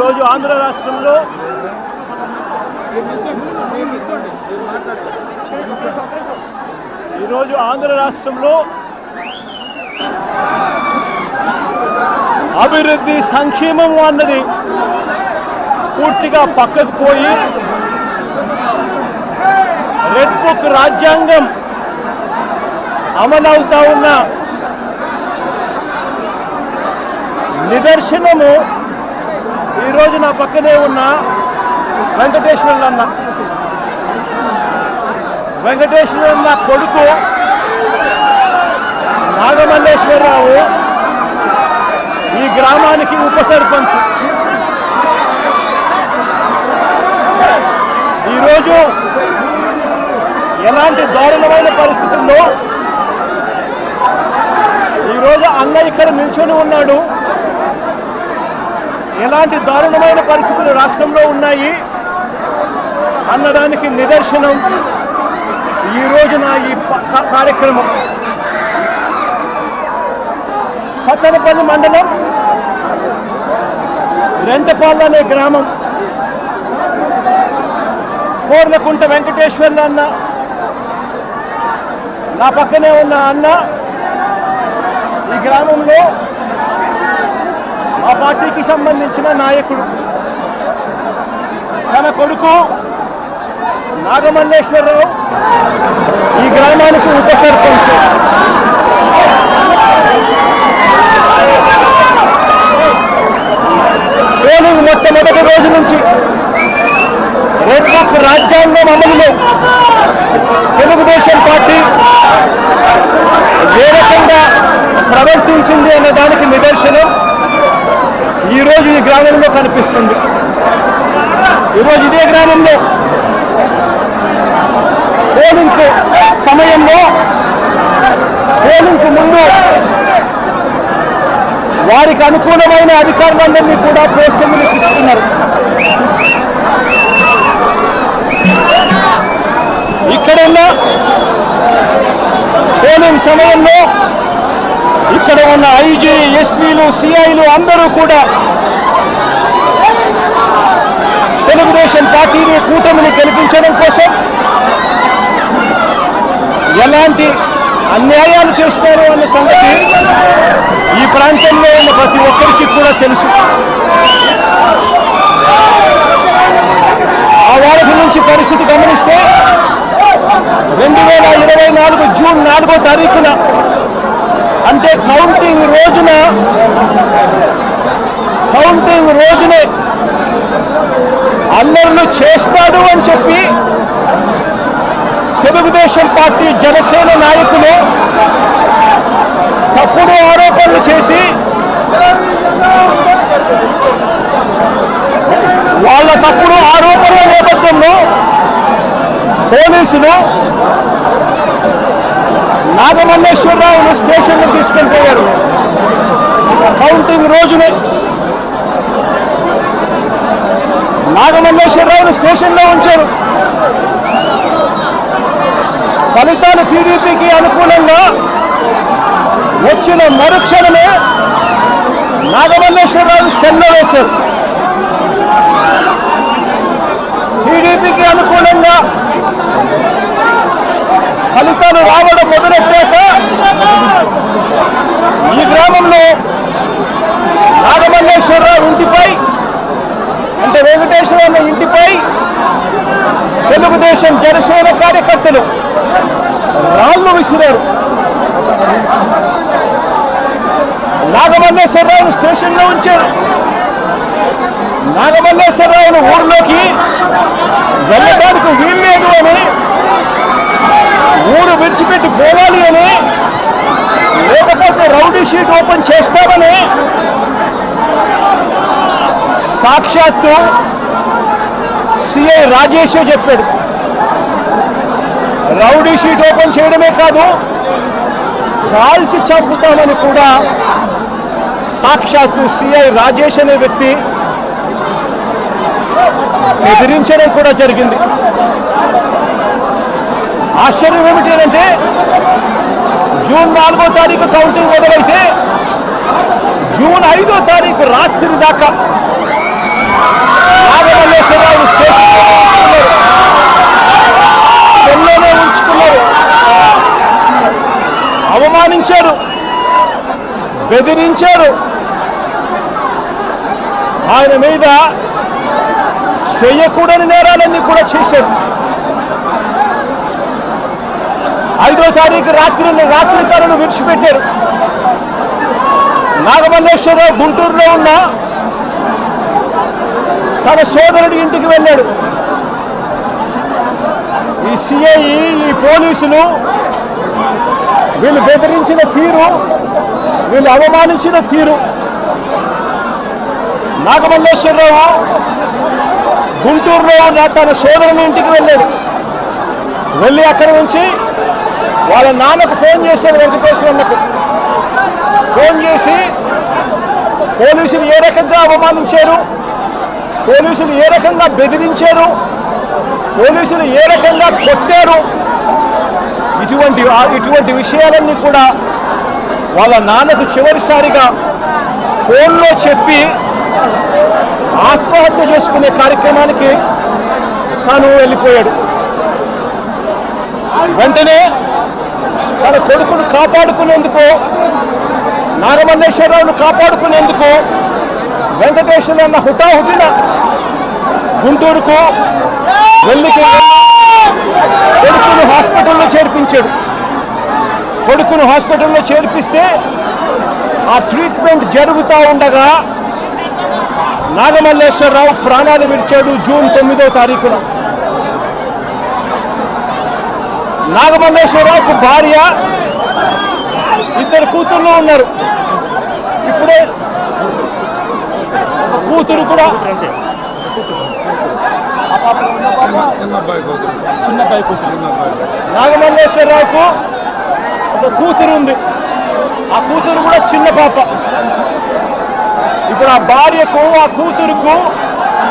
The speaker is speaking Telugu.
ఈరోజు ఆంధ్ర రాష్ట్రంలో ఈరోజు ఆంధ్ర రాష్ట్రంలో అభివృద్ధి సంక్షేమం అన్నది పూర్తిగా పక్కకు పోయి రెడ్ బుక్ రాజ్యాంగం అమలవుతా ఉన్న నిదర్శనము ఈరోజు నా పక్కనే ఉన్న వెంకటేశ్వర్లు అన్న వెంకటేశ్వర అన్న కొడుకు నాగమల్లేశ్వరరావు ఈ గ్రామానికి ఉప సర్పంచ్ ఈరోజు ఎలాంటి దారుణమైన పరిస్థితుల్లో ఈరోజు అన్న ఇక్కడ నిల్చొని ఉన్నాడు. ఎలాంటి దారుణమైన పరిస్థితులు రాష్ట్రంలో ఉన్నాయి అన్నదానికి నిదర్శనం ఈ రోజున ఈ కార్యక్రమం. సత్తనపల్లి మండలం రెంటపాల్ అనే గ్రామం. కోర్లకుంట వెంకటేశ్వర్లు అన్న నా పక్కనే ఉన్న అన్న ఈ గ్రామంలో ఆ పార్టీకి సంబంధించిన నాయకుడు. తన కొడుకు నాగమల్లేశ్వరరావు ఈ గ్రామానికి ఉప సర్పంచ్ పోలింగ్ మొట్టమొదటి రోజు నుంచి రేపు రాజ్యాంగం అమలులో తెలుగుదేశం పార్టీ ఏ రకంగా ప్రవర్తించింది అనే దానికి నిదర్శనం. ఈరోజు ఈ గ్రామంలో కనిపిస్తుంది. ఈరోజు ఇదే గ్రామంలో పోలింగ్ సమయంలో పోలింగ్ ముందు వారికి అనుకూలమైన అధికారులందరినీ కూడా పోస్టింగ్లు ఇచ్చుకున్నారు. ఇక్కడ పోలింగ్ సమయంలో ఇక్కడ ఉన్న ఐజీ ఎస్పీలు సిఐలు అందరూ కూడా తెలుగుదేశం పార్టీని కూటమిని గెలిపించడం కోసం ఎలాంటి అన్యాయాలు చేస్తున్నారు అన్న సంగతి ఈ ప్రాంతంలో ఉన్న ప్రతి ఒక్కరికి కూడా తెలుసు. ఆ వారధి నుంచి పరిస్థితి గమనిస్తే రెండు వేల ఇరవై నాలుగు జూన్ నాలుగో తారీఖున అంటే కౌంటింగ్ రోజున కౌంటింగ్ రోజునే అల్లర్లు చేస్తాడు అని చెప్పి తెలుగుదేశం పార్టీ జనసేన నాయకులు తప్పుడు ఆరోపణలు చేసి వాళ్ళ తప్పుడు ఆరోపణల నేపథ్యంలో పోలీసులు నాగమల్లేశ్వరరావును స్టేషన్లో తీసుకెళ్ళిపోయారు. కౌంటింగ్ రోజునే నాగమల్లేశ్వరరావును స్టేషన్లో ఉంచారు. ఫలితాలు టీడీపీకి అనుకూలంగా వచ్చిన మరుక్షణమే నాగమల్లేశ్వరరావు సెల్లో వేశారు. టీడీపీకి అనుకూలంగా ఫలితాలు రావడం మొదలెట్టాక ఈ గ్రామంలో నాగమల్లేశ్వరరావు ఇంటిపై అంటే వెంకటేశ్వర ఇంటిపై తెలుగుదేశం జనసేన కార్యకర్తలు రాళ్ళు విసిరారు. నాగమల్లేశ్వరరావును స్టేషన్లో ఉంచారు. నాగమల్లేశ్వరరావును ఊరిలోకి వెళ్ళడానికి వీల్లేదు అని ఊరు విడిచిపెట్టి పోవాలి అని లేకపోతే రౌడీ షీట్ ఓపెన్ చేస్తామని సాక్షాత్తు సిఐ రాజేష్ చెప్పాడు. రౌడీ షీట్ ఓపెన్ చేయడమే కాదు కాల్చి చంపుతామని కూడా సాక్షాత్తు సిఐ రాజేష్ అనే వ్యక్తి బెదిరించడం కూడా జరిగింది. ఆశ్చర్యం ఏమిటి అంటే జూన్ నాలుగో తారీఖు కౌంటింగ్ మొదలైతే జూన్ ఐదో తారీఖు రాత్రి దాకా నాగమల్లేశ్వరరావు స్టేషన్లో సెల్లోనే ఉంచుకున్నారు. అవమానించారు. బెదిరించారు. ఆయన మీద చేయకూడని నేరాలన్నీ కూడా చేశారు. ఐదో తారీఖు రాత్రి రాత్రి తనను విడిచిపెట్టారు. నాగమల్లేశ్వరరావు గుంటూరులో ఉన్న తన సోదరుడి ఇంటికి వెళ్ళాడు. ఈ సిఐ ఈ పోలీసులు వీళ్ళు బెదిరించిన తీరు వీళ్ళు అవమానించిన తీరు. నాగమల్లేశ్వరరావు గుంటూరులో ఉన్న తన సోదరుని ఇంటికి వెళ్ళాడు. వెళ్ళి అక్కడి నుంచి వాళ్ళ నాన్నకు ఫోన్ చేశాడు వెంకటేశ్వరన్నకు ఫోన్ చేసి పోలీసులు ఏ రకంగా అవమానించారు? పోలీసులు ఏ రకంగా బెదిరించారు? పోలీసులు ఏ రకంగా కొట్టారు? ఇటువంటి ఇటువంటి విషయాలన్నీ కూడా వాళ్ళ నాన్నకు చివరిసారిగా ఫోన్లో చెప్పి ఆత్మహత్య చేసుకునే కార్యక్రమానికి తాను వెళ్ళిపోయాడు. వెంటనే తన కొడుకును కాపాడుకునేందుకు నాగమల్లేశ్వరరావును కాపాడుకునేందుకు వెంకటేశ్వర అన్న హుటాహుటిన గుంటూరుకు వెళ్ళికి కొడుకును హాస్పిటల్లో చేర్పించాడు. కొడుకును హాస్పిటల్లో చేర్పిస్తే ఆ ట్రీట్మెంట్ జరుగుతూ ఉండగా నాగమల్లేశ్వరరావు ప్రాణాలు విడిచాడు జూన్ తొమ్మిదో తారీఖున. నాగమల్లేశ్వరరావుకు భార్య ఇద్దరు కూతుర్లు ఉన్నారు. ఇప్పుడే కూతురు కూడా చిన్నబ్బాయి కూతురు నాగమల్లేశ్వరరావుకు ఒక కూతురు ఉంది. ఆ కూతురు కూడా చిన్న పాప. ఇప్పుడు ఆ భార్యకు ఆ కూతురుకు